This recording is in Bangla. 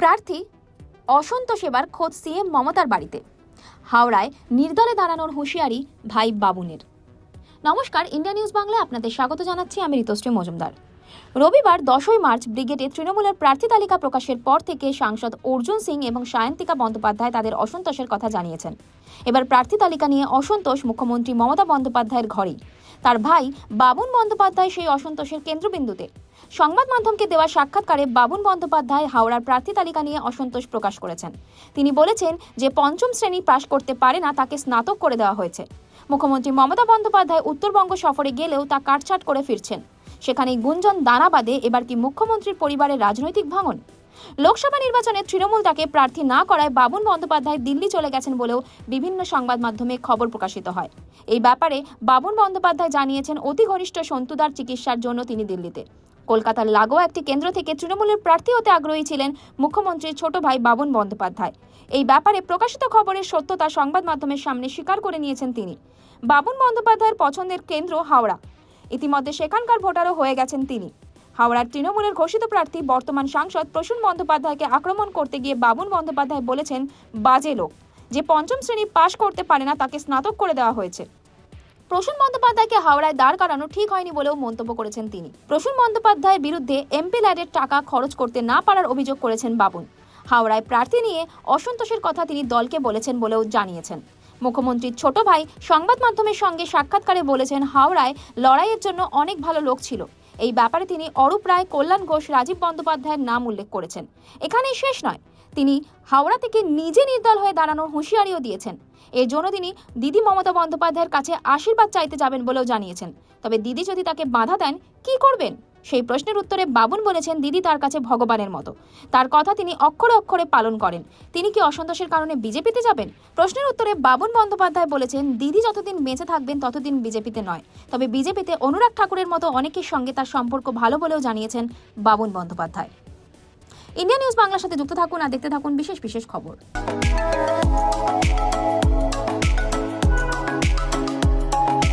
প্রার্থী অসন্তোষ এবার খোদ সিএম মমতার বাড়িতে। হাওড়ায় নির্দলে দাঁড়ানোর হুঁশিয়ারি ভাই বাবুনের। নমস্কার, ইন্ডিয়া নিউজ বাংলায় আপনাদের স্বাগত জানাচ্ছি। আমি ঋতুশ্রী মজুমদার। রবিবার দশই মার্চ ব্রিগেডে তৃণমূলের প্রার্থী তালিকা প্রকাশের পর থেকে সাংসদ অর্জুন সিং এবং সায়ন্তিকা বন্দ্যোপাধ্যায় তাদের অসন্তোষের কথা জানিয়েছেন। এবার প্রার্থী তালিকা নিয়ে অসন্তোষ মুখ্যমন্ত্রী মমতা বন্দ্যোপাধ্যায়ের ঘরেই। তার ভাই বাবুন বন্দ্যোপাধ্যায় সেই অসন্তোষের কেন্দ্রবিন্দুতে। সংবাদ মাধ্যমকে দেওয়া সাক্ষাৎকারে বাবুন বন্দ্যোপাধ্যায় হাওড়ার প্রার্থী তালিকা নিয়ে অসন্তোষ প্রকাশ করেছেন। তিনি বলেছেন যে পঞ্চম শ্রেণি পাশ করতে পারে না তাকে স্নাতক করে দেওয়া হয়েছে। মুখ্যমন্ত্রী মমতা বন্দ্যোপাধ্যায় উত্তরবঙ্গ সফরে গেলেও তা কাটছাট করে ফিরছেন। সেখানে গুঞ্জন দানা বাদে এবার কি মুখ্যমন্ত্রীর পরিবারের রাজনৈতিক ভাঙন। লোকসভা নির্বাচনে তৃণমূল তাকে প্রার্থী না করায় বাবুন বন্দ্যোপাধ্যায় দিল্লি চলে গেছেন বলেও বিভিন্ন সংবাদ মাধ্যমে খবর প্রকাশিত হয়। এই ব্যাপারে বাবুন বন্দ্যোপাধ্যায় জানিয়েছেন অতি ঘনিষ্ঠ সন্তুদার চিকিৎসার জন্য তিনি দিল্লিতে। কলকাতার লাগোয়া একটি কেন্দ্র থেকে তৃণমূলের প্রার্থী হতে আগ্রহী ছিলেন মুখ্যমন্ত্রীর ছোট ভাই বাবুন বন্দ্যোপাধ্যায়। এই ব্যাপারে প্রকাশিত খবরের সত্যতা সংবাদ মাধ্যমের সামনে স্বীকার করে নিয়েছেন তিনি। বাবুন বন্দ্যোপাধ্যায়ের পছন্দের কেন্দ্র হাওড়া। ইতিমধ্যে সেখানকার ভোটারও হয়ে গেছেন তিনি। হাওড়ার তৃণমূলের ঘোষিত প্রার্থী বর্তমান সাংসদ প্রসূন বন্দ্যোপাধ্যায়কে আক্রমণ করতে গিয়ে বাবুন বন্দ্যোপাধ্যায় বলেছেন, বাজে লোক। যে পঞ্চম শ্রেণি পাশ করতে পারে না, তাকে স্নাতক করে দেওয়া হয়েছে। প্রসূন বন্দ্যোপাধ্যায়কে হাওড়ায় দাঁড় করানো ঠিক হয়নি বলেও মন্তব্য করেছেন তিনি। প্রসূন বন্দ্যোপাধ্যায়ের বিরুদ্ধে এমপি ল্যাডের টাকা খরচ করতে না পারার অভিযোগ করেছেন বাবুন। হাওড়ায় প্রার্থী নিয়ে অসন্তোষের কথা তিনি দলকে বলেছেন বলেও জানিয়েছেন। মুখ্যমন্ত্রীর ছোট ভাই সংবাদ মাধ্যমের সঙ্গে সাক্ষাৎকারে বলেছেন হাওড়ায় লড়াইয়ের জন্য অনেক ভালো লোক ছিল। এই ব্যাপারে তিনি অরূপ রায়, কল্যাণ ঘোষ, রাজীব বন্দ্যোপাধ্যায়ের নাম উল্লেখ করেছেন। এখানেই শেষ নয়, তিনি হাওড়া থেকে নিজে নির্দল হয়ে দাঁড়ানোর হুঁশিয়ারিও দিয়েছেন। এর জন্য তিনি দিদি মমতা বন্দ্যোপাধ্যায়ের কাছে আশীর্বাদ চাইতে যাবেন বলেও জানিয়েছেন। তবে দিদি যদি তাকে বাধা দেন, কি করবেন? সেই প্রশ্নের উত্তরে বাবুন বলেছেন দিদি তার কাছে ভগবানের মতো। তার কথা তিনি অক্ষরে অক্ষরে পালন করেন। তিনি কি অসন্তোষের কারণে বিজেপিতে যাবেন? প্রশ্নের উত্তরে বাবুন বন্দ্যোপাধ্যায় বলেছেন, দিদি যতদিন বেঁচে থাকবেন ততদিন বিজেপিতে নয়। তবে বিজেপিতে অনুরাগ ঠাকুরের মতো অনেকের সঙ্গে তার সম্পর্ক ভালো বলেও জানিয়েছেন বাবুন বন্দ্যোপাধ্যায়। ইন্ডিয়া নিউজ বাংলার সাথে যুক্ত থাকুন আর দেখতে থাকুন বিশেষ বিশেষ খবর।